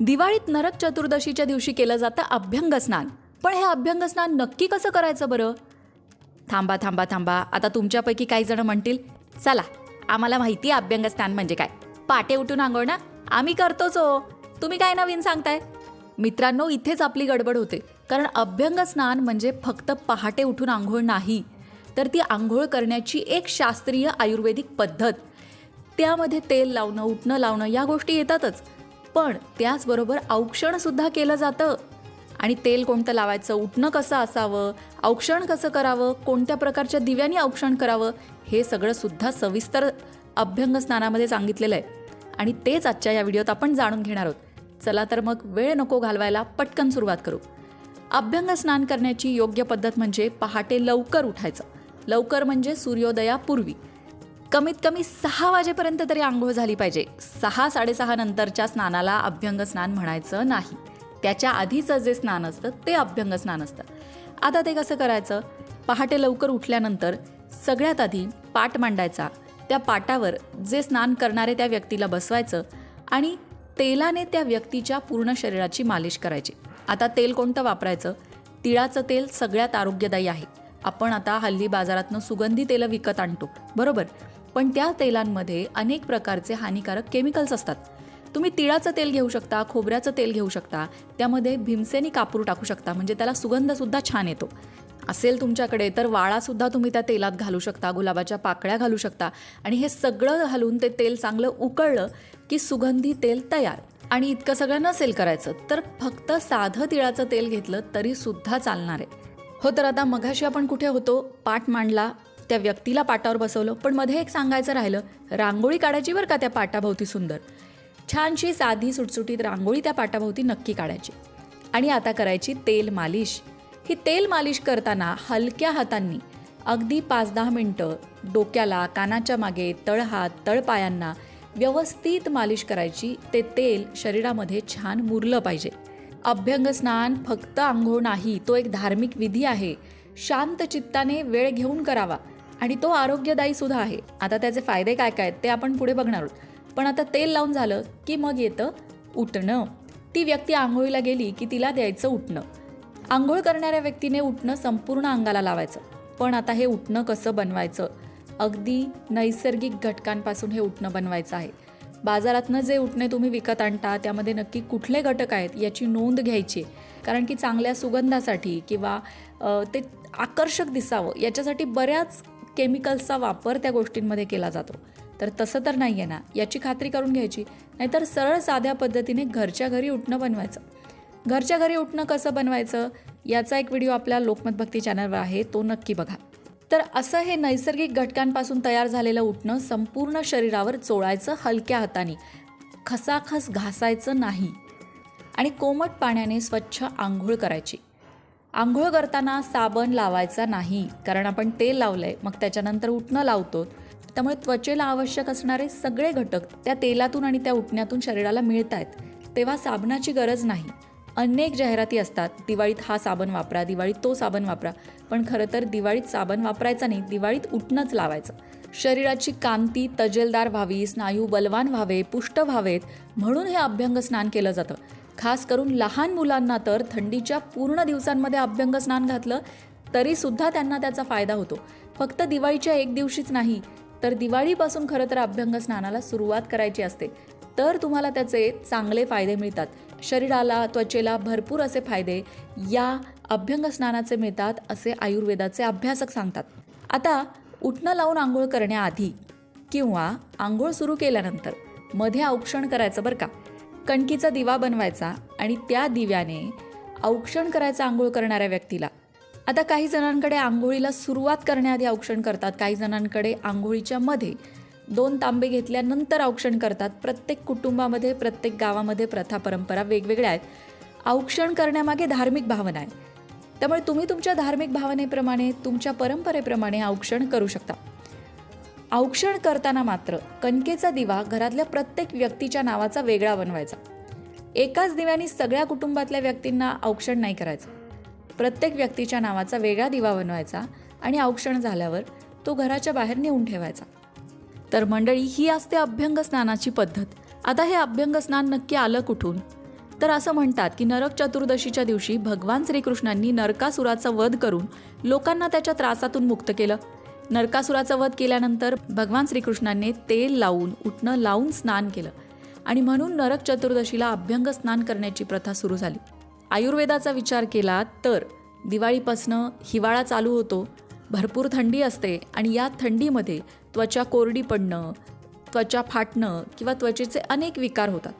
दिवाळीत नरक चतुर्दशीच्या दिवशी केलं जातं अभ्यंग स्नान. पण हे अभ्यंग स्नान नक्की कसं करायचं बरं? थांबा थांबा थांबा. आता तुमच्यापैकी काही जण म्हणतील चला आम्हाला माहिती आहे अभ्यंग स्नान म्हणजे काय. पाटे उठून आंघोळ ना आम्ही करतोच हो. तुम्ही काय नवीन सांगताय? मित्रांनो इथेच आपली गडबड होते. कारण अभ्यंग स्नान म्हणजे फक्त पहाटे उठून आंघोळ नाही तर ती आंघोळ करण्याची एक शास्त्रीय आयुर्वेदिक पद्धत. त्यामध्ये तेल लावणं उठणं लावणं या गोष्टी येतातच. पण त्याचबरोबर औक्षण सुद्धा केलं जातं. आणि तेल कोणतं लावायचं उठणं कसं असावं औक्षण कसं करावं कोणत्या प्रकारच्या दिव्यानी औक्षण करावं हे सगळं सुद्धा सविस्तर अभ्यंग स्नानामध्ये सांगितलेलं आहे. आणि तेच आजच्या या व्हिडिओत आपण जाणून घेणार आहोत. चला तर मग वेळ नको घालवायला पटकन सुरुवात करू. अभ्यंग स्नान करण्याची योग्य पद्धत म्हणजे पहाटे लवकर उठायचं. लवकर म्हणजे सूर्योदयापूर्वी. कमीत कमी सहा वाजेपर्यंत तरी आंघोळ झाली पाहिजे. सहा साडेसहा नंतरच्या स्नानाला अभ्यंग स्नान म्हणायचं नाही. त्याच्या आधीचं जे स्नान असतं ते अभ्यंग स्नान असतं. आता ते कसं करायचं? पहाटे लवकर उठल्यानंतर सगळ्यात आधी पाट मांडायचा. त्या पाटावर जे स्नान करणारे त्या व्यक्तीला बसवायचं आणि तेलाने त्या व्यक्तीच्या पूर्ण शरीराची मालिश करायची. आता तेल कोणतं वापरायचं? तिळाचं तेल सगळ्यात आरोग्यदायी आहे. आपण आता हल्ली बाजारातनं सुगंधी तेलं विकत आणतो. बरोबर? पण त्या तेलांमध्ये अनेक प्रकारचे हानिकारक केमिकल्स असतात. तुम्ही तिळाचं तेल घेऊ शकता खोबऱ्याचं तेल घेऊ शकता त्यामध्ये भीमसेनी कापूर टाकू शकता म्हणजे त्याला सुगंधसुद्धा छान येतो. असेल तुमच्याकडे तर वाळासुद्धा तुम्ही त्या तेलात घालू शकता गुलाबाच्या पाकळ्या घालू शकता आणि हे सगळं घालून ते तेल चांगलं उकळलं की सुगंधी तेल तयार. आणि इतकं सगळं नसेल करायचं तर फक्त साधं तिळाचं तेल घेतलं तरीसुद्धा चालणार आहे. हो तर आता मघाशी आपण कुठे होतो? पाठ मांडला त्या व्यक्तीला पाटावर बसवलं. पण मध्ये एक सांगायचं राहिलं रांगोळी काढायची बरं का त्या पाटाभोवती सुंदर. छानशी साधी सुटसुटीत रांगोळी त्या पाटाभोवती नक्की काढायची. आणि आता करायची तेल मालिश. ही तेल मालिश करताना हलक्या हातांनी अगदी पाच दहा मिनटं डोक्याला कानाच्या मागे तळहात तळपायांना व्यवस्थित मालिश करायची. ते तेल शरीरामध्ये छान मुरलं पाहिजे. अभ्यंग स्नान फक्त आंघोळ नाही तो एक धार्मिक विधी आहे. शांत चित्ताने वेळ घेऊन करावा. आणि तो आरोग्यदायी सुद्धा आहे. आता त्याचे फायदे काय काय आहेत ते आपण पुढे बघणार आहोत. पण आता तेल लावून झालं की मग येतं उठणं ती व्यक्ती आंघोळीला गेली की तिला द्यायचं उठणं आंघोळ करणाऱ्या व्यक्तीने उठणं संपूर्ण अंगाला लावायचं. पण आता हे उठणं कसं बनवायचं? अगदी नैसर्गिक घटकांपासून हे उठणं बनवायचं आहे. बाजारातनं जे उठणे तुम्ही विकत आणता त्यामध्ये नक्की कुठले घटक आहेत याची नोंद घ्यायची कारण की चांगल्या सुगंधासाठी किंवा ते आकर्षक दिसावं याच्यासाठी बऱ्याच केमिकल्सचा वापर त्या गोष्टींमध्ये केला जातो. तर तसं तर नाही आहे ना? याची खात्री करून घ्यायची. नाहीतर सरळ साध्या पद्धतीने घरच्या घरी उठणं बनवायचं. घरच्या घरी उठणं कसं बनवायचं? याचा एक व्हिडिओ आपल्या लोकमत भक्ती चॅनलवर आहे. तो नक्की बघा. तर असं हे नैसर्गिक घटकांपासून तयार झालेलं उठणं संपूर्ण शरीरावर चोळायचं हलक्या हाताने. खसाखस घासायचं नाही. आणि कोमट पाण्याने स्वच्छ आंघोळ करायची. आंघोळ करताना साबण लावायचा नाही कारण आपण तेल लावलंय मग त्याच्यानंतर उठणं लावतो. त्यामुळे त्वचेला आवश्यक असणारे सगळे घटक त्या तेलातून आणि त्या उठण्यातून शरीराला मिळत आहेत तेव्हा साबणाची गरज नाही. अनेक जाहिराती असतात दिवाळीत हा साबण वापरा दिवाळीत तो साबण वापरा. पण खरं तर दिवाळीत साबण वापरायचा नाही दिवाळीत उठणंच लावायचं. शरीराची कांती तजेलदार व्हावी स्नायू बलवान व्हावे पुष्ट व्हावेत म्हणून हे अभ्यंग स्नान केलं जातं. खास करून लहान मुलांना तर थंडीच्या पूर्ण दिवसांमध्ये अभ्यंग स्नान घातलं तरी सुद्धा त्यांना त्याचा फायदा होतो. फक्त दिवाळीच्या एक दिवशीच नाही तर दिवाळीपासून खरं तर अभ्यंग स्नानाला सुरुवात करायची असते. तर तुम्हाला त्याचे चांगले फायदे मिळतात. शरीराला त्वचेला भरपूर असे फायदे या अभ्यंग स्नानाचे मिळतात असे आयुर्वेदाचे अभ्यासक सांगतात. आता उठणं लावून आंघोळ करण्याआधी किंवा आंघोळ सुरू केल्यानंतरमध्ये औक्षण करायचं बरं का? कणकीचा दिवा बनवायचा आणि त्या दिव्याने औक्षण करायचं आंघोळ करणाऱ्या व्यक्तीला. आता काही जणांकडे आंघोळीला सुरुवात करण्याआधी औक्षण करतात. काही जणांकडे आंघोळीच्या मध्ये दोन तांबे घेतल्यानंतर औक्षण करतात. प्रत्येक कुटुंबामध्ये प्रत्येक गावामध्ये प्रथा परंपरा वेगवेगळ्या आहेत. औक्षण करण्यामागे धार्मिक भावना आहे. त्यामुळे तुम्ही तुमच्या धार्मिक भावनेप्रमाणे तुमच्या परंपरेप्रमाणे औक्षण करू शकता. औक्षण करताना मात्र कणकेचा दिवा घरातल्या प्रत्येक व्यक्तीच्या नावाचा वेगळा बनवायचा. एकाच दिव्याने सगळ्या कुटुंबातल्या व्यक्तींना औक्षण नाही करायचं. प्रत्येक व्यक्तीच्या नावाचा वेगळा दिवा बनवायचा आणि औक्षण झाल्यावर तो घराच्या बाहेर नेऊन ठेवायचा. तर मंडळी ही असते अभ्यंग स्नानाची पद्धत. आता हे अभ्यंग स्नान नक्की आलं कुठून? तर असं म्हणतात की नरक चतुर्दशीच्या दिवशी भगवान श्रीकृष्णांनी नरकासुराचा वध करून लोकांना त्याच्या त्रासातून मुक्त केलं. नरकासुराचा वध केल्यानंतर भगवान श्रीकृष्णाने तेल लावून उठणं लावून स्नान केलं. आणि म्हणून नरक चतुर्दशीला अभ्यंग स्नान करण्याची प्रथा सुरू झाली. आयुर्वेदाचा विचार केला तर दिवाळीपासनं हिवाळा चालू होतो भरपूर थंडी असते आणि या थंडीमध्ये त्वचा कोरडी पडणं त्वचा फाटणं किंवा त्वचेचे अनेक विकार होतात.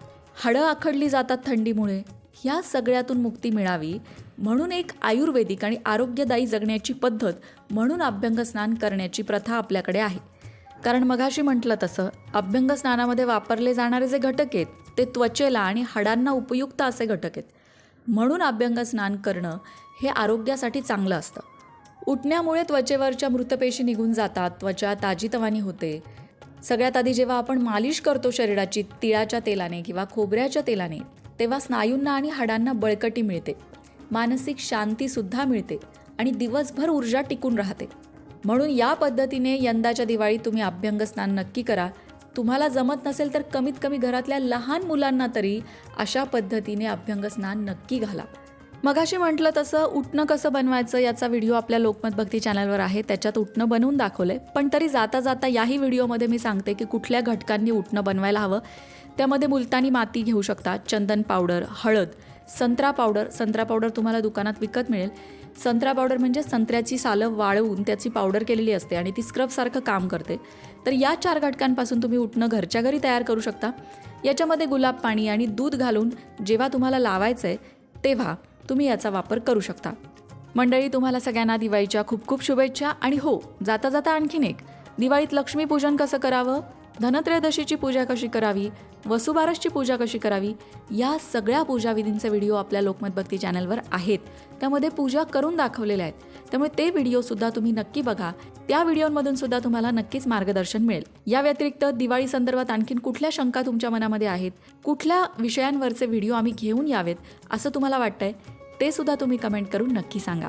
हाडं आखडली जातात थंडीमुळे. या सगळ्यातून मुक्ती मिळावी म्हणून एक आयुर्वेदिक आणि आरोग्यदायी जगण्याची पद्धत म्हणून अभ्यंग स्नान करण्याची प्रथा आपल्याकडे आहे. कारण मघाशी म्हटलं तसं अभ्यंग स्नानामध्ये वापरले जाणारे जे घटक आहेत ते त्वचेला आणि हाडांना उपयुक्त असे घटक आहेत. म्हणून अभ्यंग स्नान करणं हे आरोग्यासाठी चांगलं असतं. उठण्यामुळे त्वचेवरच्या मृतपेशी निघून जातात त्वचा ताजीतवानी होते. सगळ्यात आधी जेव्हा आपण मालिश करतो शरीराची तिळाच्या तेलाने किंवा खोबऱ्याच्या तेलाने तेव्हा स्नायूंना आणि हाडांना बळकटी मिळते. मानसिक शांतीसुद्धा मिळते आणि दिवसभर ऊर्जा टिकून राहते. म्हणून या पद्धतीने यंदाच्या दिवाळीत तुम्ही अभ्यंग स्नान नक्की करा. तुम्हाला जमत नसेल तर कमीत कमी घरातल्या लहान मुलांना तरी अशा पद्धतीने अभ्यंग स्नान नक्की घाला. मगाशी म्हटलं तसं उठणं कसं बनवायचं याचा व्हिडिओ आपल्या लोकमत भक्ती चॅनलवर आहे. त्याच्यात उठणं बनवून दाखवलंय. पण तरी जाता जाता याही व्हिडिओमध्ये मी सांगते की कुठल्या घटकांनी उठणं बनवायला हवं. त्यामध्ये मुलतानी माती घेऊ शकता चंदन पावडर हळद संत्रा पावडर संत्रा पावडर तुम्हाला दुकानात विकत मिळेल. संत्रा पावडर म्हणजे संत्र्याची सालं वाळवून त्याची पावडर केलेली असते आणि ती स्क्रबसारखं काम करते. तर या चार घटकांपासून तुम्ही उठणं घरच्या घरी तयार करू शकता. याच्यामध्ये गुलाब पाणी आणि दूध घालून जेव्हा तुम्हाला लावायचं आहे तेव्हा तुम्ही याचा वापर करू शकता. मंडळी तुम्हाला सगळ्यांना दिवाळीच्या खूप खूप शुभेच्छा आणि हो जाता जाता आणखीन एक. दिवाळीत लक्ष्मीपूजन कसं करावं? धनत्रयोदशीची पूजा कशी करावी? वसुबारसची पूजा कशी करावी? या सगळ्या पूजाविधींचे व्हिडिओ आपल्या लोकमत भक्ती चॅनलवर आहेत. त्यामध्ये पूजा करून दाखवलेल्या आहेत. त्यामुळे ते व्हिडिओसुद्धा तुम्ही नक्की बघा. त्या व्हिडिओमधून सुद्धा तुम्हाला नक्कीच मार्गदर्शन मिळेल. या व्यतिरिक्त दिवाळी संदर्भात आणखीन कुठल्या शंका तुमच्या मनामध्ये आहेत? कुठल्या विषयांवरचे व्हिडिओ आम्ही घेऊन यावेत असं तुम्हाला वाटतंय? ते सुद्धा तुम्ही कमेंट करून नक्की सांगा.